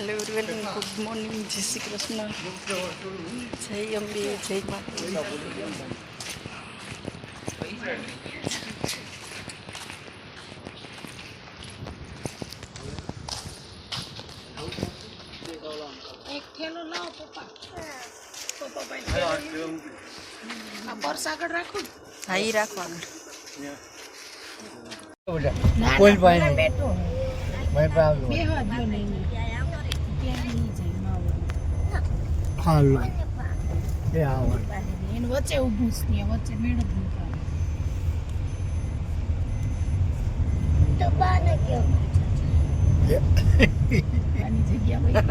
Hello everyone good morning જય શ્રી કૃષ્ણ જય અંબે જય માતા થેલો લાવો પપ્પા. પપ્પા ભાઈ આ પર્સ આગળ રાખો. હા ના, કોઈ ભાઈ નહીં. બેઠો. ભાઈ પાવલો બે હાથ જો નહીં ત્યાં નહીં જાય માવો. હાલો. એ આવો. પાસે વચ્ચે ઊભું છે વચ્ચે મેળ તો બાને પાડે. બાની જગ્યા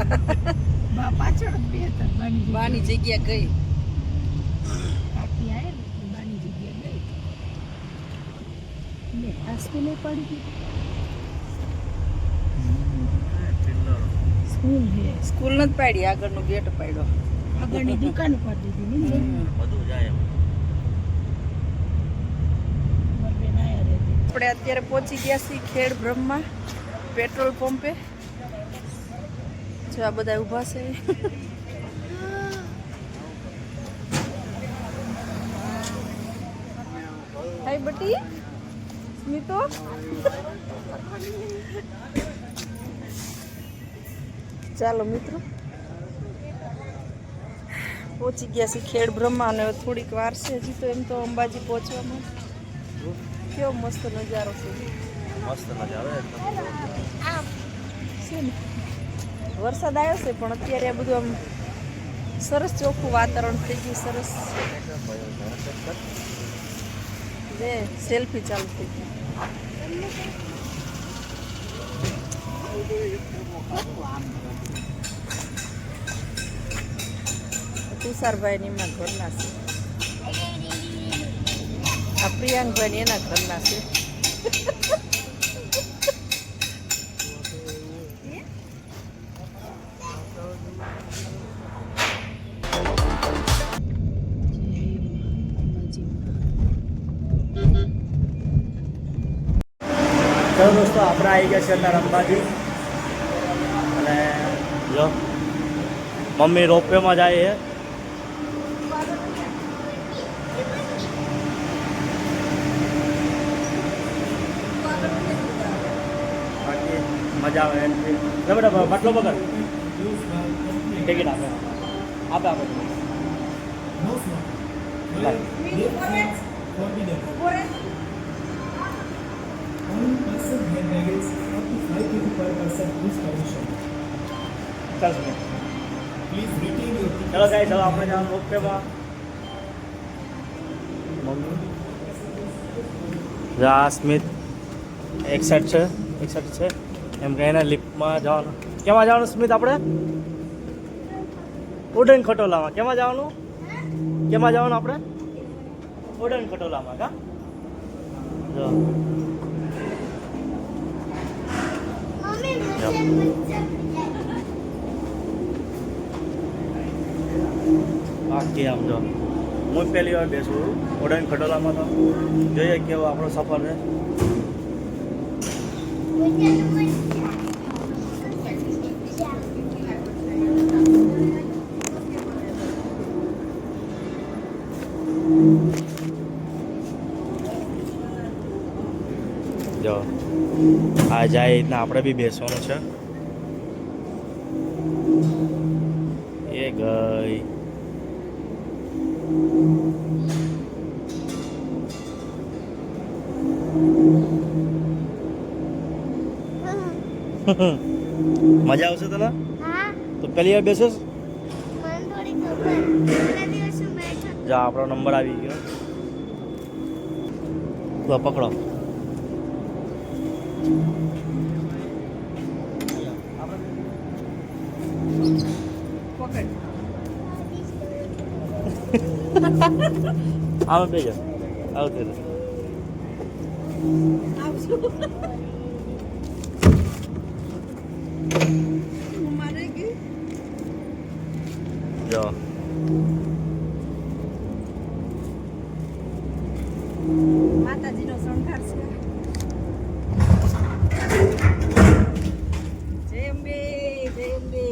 બા પાછળ બે હતા બાની બાની જગ્યા ગઈ. કાકી આયા બાની જગ્યા ગઈ. લે આસમી નહીં પડી ગઈ. સ્કૂલ હે. સ્કૂલ નથી પાડી આગળનો ગેટ પાડ્યો. આગળની દુકાન પાડી દીધી ને જાય આપણે અત્યારે પહોંચી ગયા છીએ ખેડ બ્રહ્મા પેટ્રોલ પંપે. જો આ બધા ઊભા છે. હાય બટી. સ્મિતો. ચાલો મિત્રો. પહોંચી ગયા છીએ ખેડ બ્રહ્મા અને થોડીક વાર છે હજી તો એમ તો અંબાજી પહોંચવામાં. કેવો મસ્ત નજારો છે. મસ્ત નજારો છે ને? વરસાદ આવ્યો છે પણ અત્યારે આ બધું આમ સરસ ચોખ્ખું વાતાવરણ થઈ ગયું સરસ. જે સેલ્ફી ચાલુ થઈ ગઈ. તુષારભાઈ ની એમના ઘરના છે. આ પ્રિયાંકભાઈ ની એના ઘરના છે. ચલો દોસ્તો આપણે આવી ગયા છે અત્યારે અંબાજી. અને જો મમ્મી રોપવેમાં જાય છે બાકી મજા આવે એમ છે લે બેટા બાટલો પકડ ટિકિટ આપે આપે આપે લાય. ચાલ સુમિત. ચલો ગાઈ ચલો આપણે જવાનું રોપવેમાં જા સ્મિત એક સાઈડ છે એક સાઈડ છે એમ કે એને લિફ્ટમાં જવાનું. કેમાં જવાનું સ્મિત આપણે? ઉડન ખટોલામાં. કેમાં જવાનું? કેમાં જવાનું આપણે? ઉડન ખટોલામાં કા? જો. બાકી આમ જો. હું પહેલી વાર બેસું ઓડન ખટોલામાં તો. જોઈએ કેવો આપણો સફર છે જો આ જાય રીતના આપણે બી બેસવાનું છે. એ ગઈ. મજા આવશે તને? તો પહેલી વાર બેસીસ? જા આપણો નંબર આવી ગયો. તો પકડો. આમે બેજો મારે ગઈ જો માતાજીનો શણગાર છે જય અંબે જય અંબે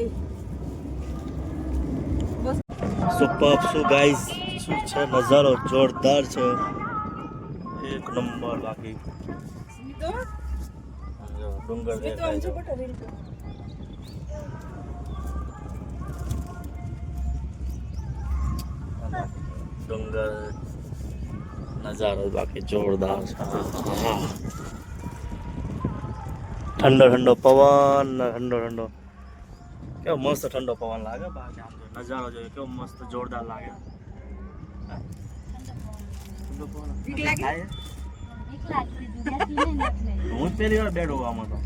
સુપર શું ગાઈઝ? શું છે? નજારો જોરદાર છે. એક નંબર જો ડુંગર દેખાય છે. ડુંગર નજારો બાકી જોરદાર છે. ઠંડો ઠંડો પવન ઠંડો ઠંડો. કેવો મસ્ત ઠંડો પવન લાગે. બાકી આમ જો નજારો જોઈએ કેવો મસ્ત જોરદાર લાગે. હા? પહેલી વાર બેઠો આમાં તો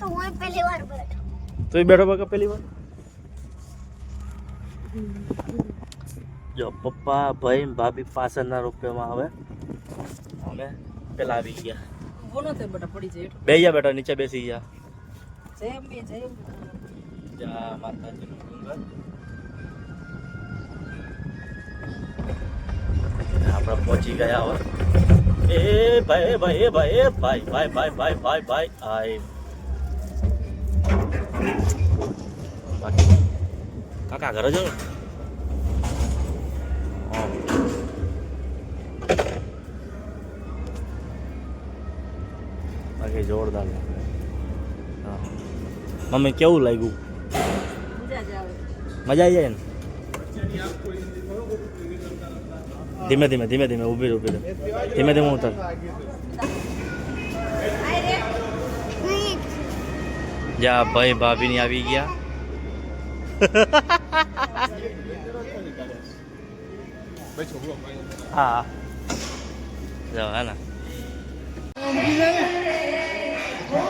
તો હું પહેલી વાર બેઠો. તું બેઠો બાકા પહેલી વાર? જો પપ્પા ભાઈ ભાભી પાછળના રૂપિયામાં હવે અમે પેલા આવી ગયા. બોલો તે બેટા પડી જાય. બે ગયા બેટા નીચે બેસી ગયા. જય અંબે જય જા માતાજીનું ડુંગર આપણે પહોંચી ગયા હોય એ ભાઈ ભાઈ ભાઈ ભાઈ ભાઈ ભાઈ ભાઈ ભાઈ ભાઈ આય કાકા ઘરે જો બાકી જોરદાર મમ્મી કેવું લાગ્યું મજા આવી જાય ને? ધીમે ધીમે ધીમે ધીમે, ઊભી ઊભી. ધીમે ધીમે ઉતર. જા ભાઈ ભાભી ની આવી ગયા. હા. જો ને.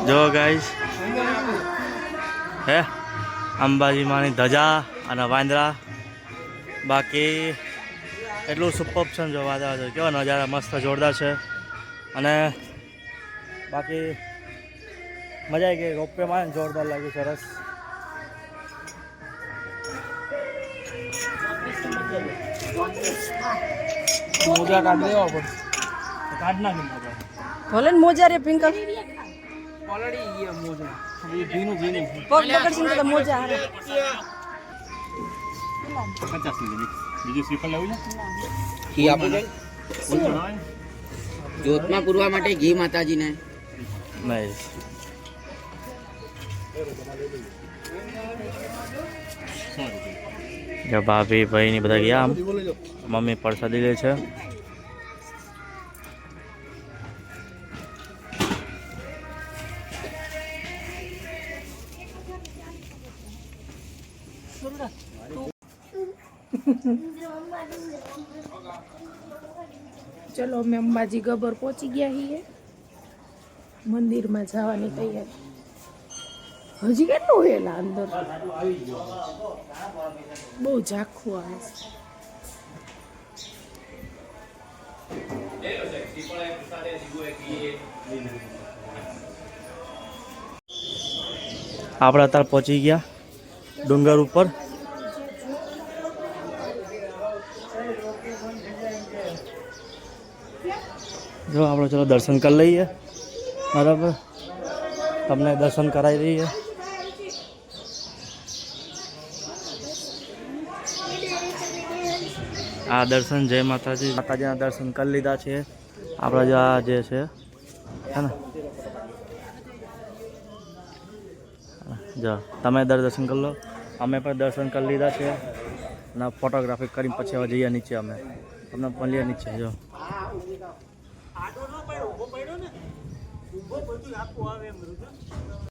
જો ગાઈસ હે? અંબાજી માની ધજા. અને વાંદરા. બાકી એટલું સુપર છે ને જો વાદળા જો કેવા નજારા મસ્ત જોરદાર છે. અને બાકી મજા આવી ગઈ. રોપવેમાં ને જોરદાર લાગ્યું સરસ. મોજા કાઢ દેવા પડશે કાઢ નાખી મજા. ભલે ને મોજા રે પિંકલ. પલળી ગયા મોજા. ભીનું ભીનું પગ પકડશે ને મોજા હારે ઘી આપું છે જ્યોતમાં પૂરવા માટે ઘી માતાજીને. નહીં જો ભાભી ભાઈ ની બધા ગયા આમ. મમ્મી પરસાદી લે છે. ચલો, અમે અંબાજી ગબર પહોંચી ગયા છીએ. મંદિરમાં જવાની તૈયારી. હજી કેટલું હેલા અંદર? બહુ ઝાખું આવે આપણે અત્યારે પહોંચી ગયા ડુંગર ઉપર. જો આપણે ચલો દર્શન કરી લઈએ. બરાબર? તમને દર્શન કરાવી દઈએ. આ દર્શન જય માતાજી. માતાજીના દર્શન કરી લીધા છે. આપણા જે આ જે છે, હે ને? જો, તમે દર દર્શન કરી લો. અમે પણ દર્શન કરી લીધા છે. અને ફોટોગ્રાફી કરીને પછી હવે જઈએ નીચે અમે. તમને મળીએ નીચે, જો. આડો ન પડ્યો ઊભો પડ્યો ને. ઊભો બધું આખું આવે એમ